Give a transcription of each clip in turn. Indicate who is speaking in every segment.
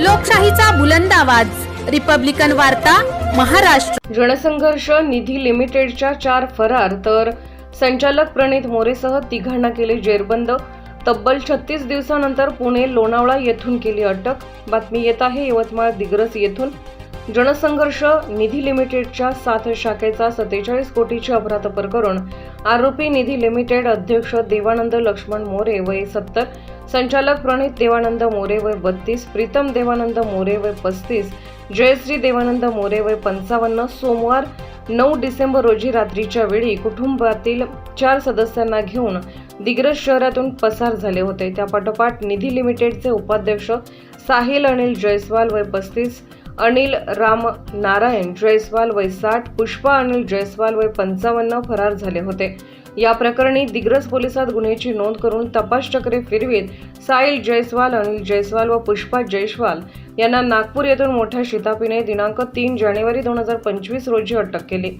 Speaker 1: लोकशाहीचा बुलंद आवाज. रिपब्लिकन वार्ता महाराष्ट्र.
Speaker 2: जनसंघर्ष निधी लिमिटेडच्या चार फरार तर संचालक प्रणित मोरेसह तिघांना केले जेरबंद. तब्बल छत्तीस दिवसानंतर पुणे लोणावळा येथून केली अटक. बातमी येत आहे यवतमाळ दिग्रस येथून. जनसंघर्ष निधी लिमिटेडच्या सात शाखेचा सत्तेचाळीस कोटीचे अपराध करून आरोपी निधी लिमिटेड अध्यक्ष देवानंद लक्ष्मण मोरे वय सत्तर संचालक प्रणित देवानंद मोरे वय बत्तीस प्रीतम देवानंद मोरे वय पस्तीस जयश्री देवानंद मोरे वय पंचावन्न सोमवार नऊ डिसेंबर रोजी रात्रीच्या वेळी कुटुंबातील चार सदस्यांना घेऊन दिग्रज शहरातून पसार झाले होते. त्यापाठोपाठ निधी लिमिटेडचे उपाध्यक्ष साहिल अनिल जयस्वाल वय पस्तीस अनिल राम नारायण जयस्वाल वय साठ पुष्पा अनिल जयस्वाल वय पंचावन्न फरार झाले होते. या प्रकरणी दिग्रस पोलिसात गुन्ह्याची नोंद करून तपास चक्रे फिरवीत साहिल जयस्वाल अनिल जयस्वाल व पुष्पा जयस्वाल यांना नागपूर येथून मोठ्या शितापीने दिनांक तीन जानेवारी दोन हजार पंचवीस रोजी अटक केली.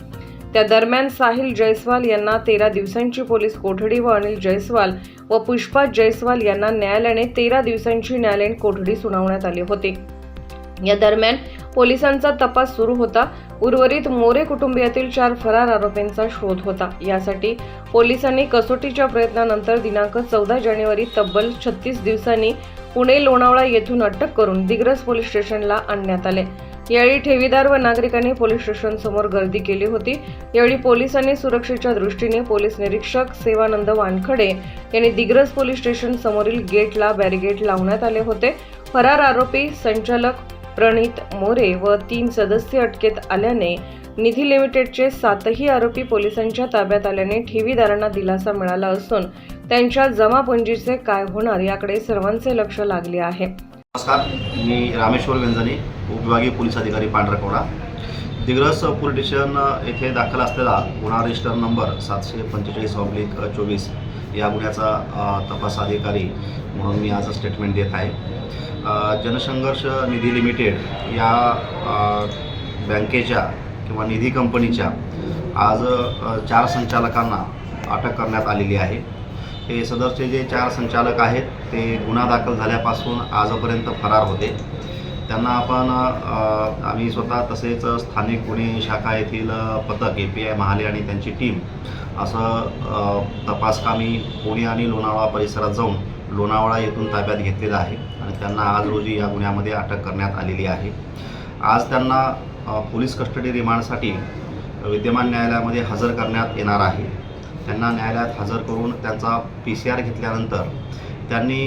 Speaker 2: त्या दरम्यान साहिल जयस्वाल यांना तेरा दिवसांची पोलीस कोठडी व अनिल जयस्वाल व पुष्पा जयस्वाल यांना न्यायालयाने तेरा दिवसांची न्यायालयीन कोठडी सुनावण्यात आली होती. या दरम्यान पोलिसांचा तपास सुरू होता. उर्वरित मोरे कुटुंबियातील चार फरार आरोपींचा शोध होता. यासाठी पोलिसांनी कसोटीच्या प्रयत्नानंतर दिनांक चौदा जानेवारी तब्बल छत्तीस दिवसांनी पुणे लोणावळा येथून अटक करून दिग्रस पोलीस स्टेशनला आणण्यात आले. यावेळी ठेवीदार व नागरिकांनी पोलीस स्टेशन समोर गर्दी केली होती. यावेळी पोलिसांनी सुरक्षेच्या दृष्टीने पोलीस निरीक्षक सेवानंद वानखडे यांनी दिग्रस पोलीस स्टेशन समोरील गेटला बॅरिगेट लावण्यात आले होते. फरार आरोपी संचालक प्रणित मोरे व तीन सदस्य अटकेत आल्याने निधी लिमिटेडचे सातही आरोपी पोलिसांच्या ताब्यात आल्याने ठेवीदारांना दिलासा मिळाला असून त्यांच्या जमापुंजीचे काय होणार याकडे सर्वांचे लक्ष लागले आहे.
Speaker 3: नमस्कार मी रामेश्वर व्यंजने उपविभागीय पोलीस अधिकारी पांढरकवडा. दिग्रस पोलीस स्टेशन येथे दाखल असलेला गुन्हा रजिस्टर नंबर सातशे पंचेचाळीस ऑब्लिक चोवीस या गुन्ह्याचा तपास अधिकारी म्हणून मी आज स्टेटमेंट देत आहे. जनसंघर्ष निधी लिमिटेड या बँकेच्या किंवा निधी कंपनीच्या आज चार संचालकांना अटक करण्यात आलेली आहे. हे सदरचे जे चार संचालक आहेत ते गुन्हा दाखल झाल्यापासून आजपर्यंत फरार होते. त्यांना आपण आम्ही स्वतः तसेच स्थानिक गुन्हे शाखा येथील पथक ए पी आय महाले आणि त्यांची टीम असं तपासकामी पुणे आणि लोणावळा परिसरात जाऊन लोणावळा येथून ताब्यात घेतलेला आहे आणि त्यांना आज रोजी या गुन्ह्यामध्ये अटक करण्यात आलेली आहे. आज त्यांना पोलीस कस्टडी रिमांडसाठी विद्यमान न्यायालयामध्ये हजर करण्यात येणार आहे. त्यांना न्यायालयात हजर करून त्यांचा पी सी आर घेतल्यानंतर त्यांनी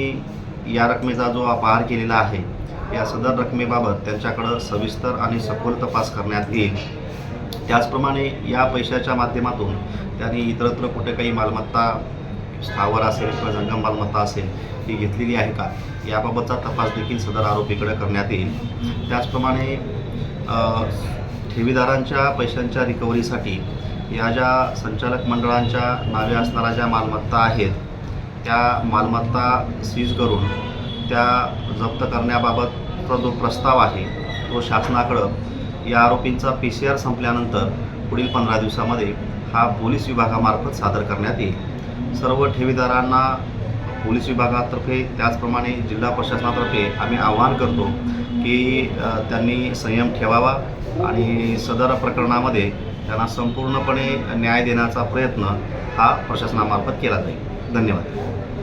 Speaker 3: या रकमेचा जो अपहार केलेला आहे या सदर रकमेबाबत त्यांच्याकडं सविस्तर आणि सखोल तपास करण्यात येईल. त्याचप्रमाणे या पैशाच्या माध्यमातून त्यांनी इतरत्र कुठे काही मालमत्ता स्थावर असेल किंवा जंगम मालमत्ता असेल ती घेतलेली आहे का? याबाबतचा तपास देखील सदर आरोपीकडे करण्यात येईल. त्याचप्रमाणे ठेवीदारांच्या पैशांच्या रिकव्हरीसाठी या ज्या संचालक मंडळांच्या नावे असणाऱ्या ज्या मालमत्ता आहेत त्या मालमत्ता सीज करून त्या जप्त करण्याबाबतचा जो प्रस्ताव आहे तो शासनाकडं या आरोपींचा पी सी आर संपल्यानंतर पुढील पंधरा दिवसामध्ये हा पोलीस विभागामार्फत सादर करण्यात येईल. सर्व ठेवीदारांना पोलीस विभागातर्फे त्याचप्रमाणे जिल्हा प्रशासनातर्फे आम्ही आवाहन करतो की त्यांनी संयम ठेवावा आणि सदर प्रकरणामध्ये त्यांना संपूर्णपणे न्याय देण्याचा प्रयत्न हा प्रशासनामार्फत केला जाईल. धन्यवाद.